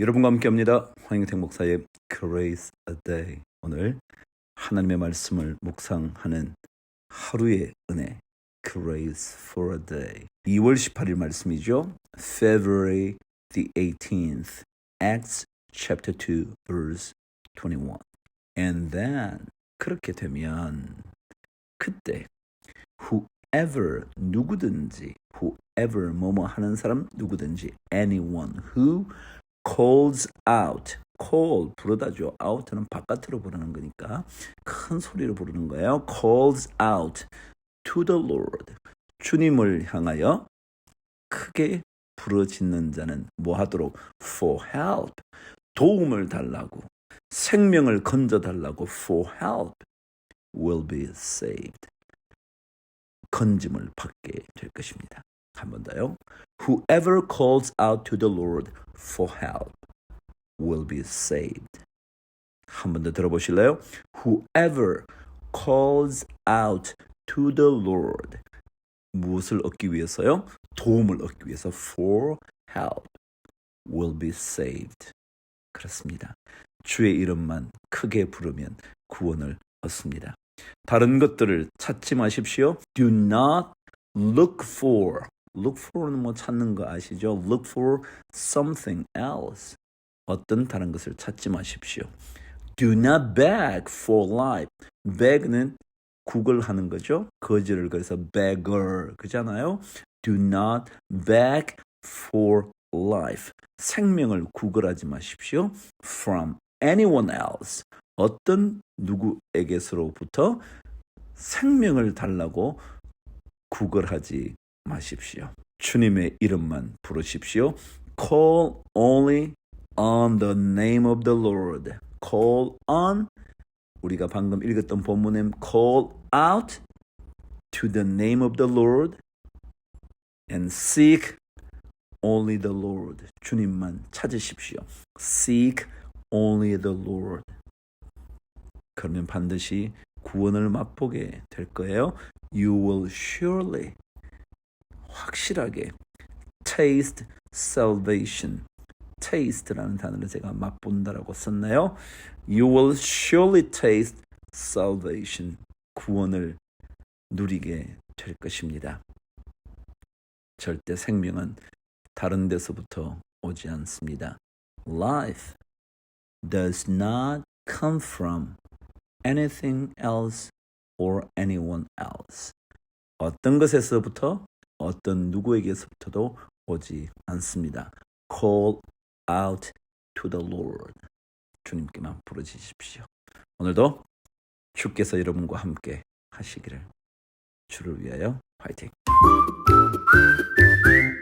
여러분과 함께합니다. 황영택 목사의 Grace a Day. 오늘 하나님의 말씀을 묵상하는 하루의 은혜. Grace for a Day. 2월 18일 말씀이죠. February the 18th. Acts chapter 2 verse 21. And then 그렇게 되면 그때 whoever 누구든지 whoever 뭐뭐 하는 사람 누구든지 anyone who calls out. call 부르다죠. out는 바깥으로 부르는 거니까 큰 소리로 부르는 거예요. calls out to the Lord. 주님을 향하여 크게 부르짖는 자는 뭐 하도록? for help. 도움을 달라고. 생명을 건져 달라고 for help will be saved. 건짐을 받게 될 것입니다. 한 번 더요. Whoever calls out to the Lord for help will be saved. 한 번 더 들어보실래요? Whoever calls out to the Lord 무엇을 얻기 위해서요? 도움을 얻기 위해서 for help will be saved. 그렇습니다. 주의 이름만 크게 부르면 구원을 얻습니다. 다른 것들을 찾지 마십시오. Do not look for. Look for는 뭐 찾는 거 아시죠? Look for something else. 어떤 다른 것을 찾지 마십시오. Do not beg for life. beg는 구걸하는 거죠. 거지를 그래서 beggar 그잖아요. Do not beg for life. 생명을 구걸하지 마십시오. From anyone else. 어떤 누구에게서로부터 생명을 달라고 구걸하지 마십시오. 주님의 이름만 부르십시오. Call only on the name of the Lord. Call on 우리가 방금 읽었던 본문에 call out to the name of the Lord and seek only the Lord. 주님만 찾으십시오. Seek only the Lord. 그러면 반드시 구원을 맛보게 될 거예요. You will surely 확실하게 taste salvation. taste라는 단어를 제가 맛본다라고 썼나요? You will surely taste salvation. 구원을 누리게 될 것입니다. 절대 생명은 다른 데서부터 오지 않습니다. Life does not come from anything else or anyone else. 어떤 것에서부터 어떤 누구에게서부터도 오지 않습니다. Call out to the Lord. 주님께만 부르짖으십시오. 오늘도 주께서 여러분과 함께 하시기를 주를 위하여 화이팅.